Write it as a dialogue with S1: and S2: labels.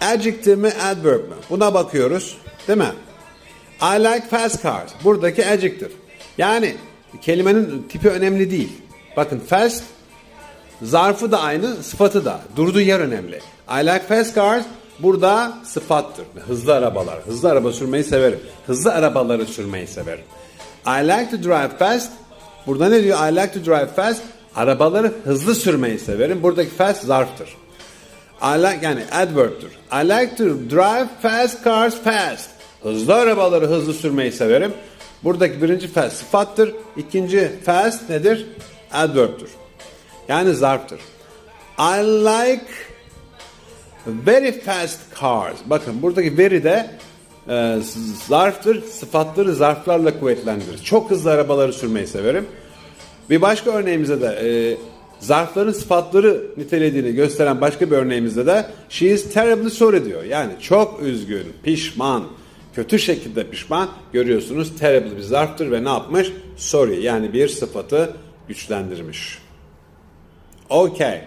S1: Adjective mi adverb mi? Buna bakıyoruz. Değil mi? I like fast cars. Buradaki adjective. Yani kelimenin tipi önemli değil. Bakın fast zarfı da aynı, sıfatı da. Durduğu yer önemli. I like fast cars burada sıfattır. Hızlı arabalar. Hızlı araba sürmeyi severim. Hızlı arabaları sürmeyi severim. I like to drive fast. Burada ne diyor? I like to drive fast. Arabaları hızlı sürmeyi severim. Buradaki fast zarftır. I like yani adverb'tür. I like to drive fast cars fast. Hızlı arabaları hızlı sürmeyi severim. Buradaki birinci fast sıfattır. İkinci fast nedir? Adverb'tür. Yani zarftır. I like very fast cars. Bakın buradaki very de e, zarftır. Sıfatları zarflarla kuvvetlendirir. Çok hızlı arabaları sürmeyi severim. Bir başka örneğimizde de e, zarfların sıfatları nitelediğini gösteren başka bir örneğimizde de she is terribly sorry diyor. Yani çok üzgün, pişman, kötü şekilde pişman. Görüyorsunuz terrible bir zarftır ve ne yapmış? Sorry yani bir sıfatı güçlendirmiş. Okay.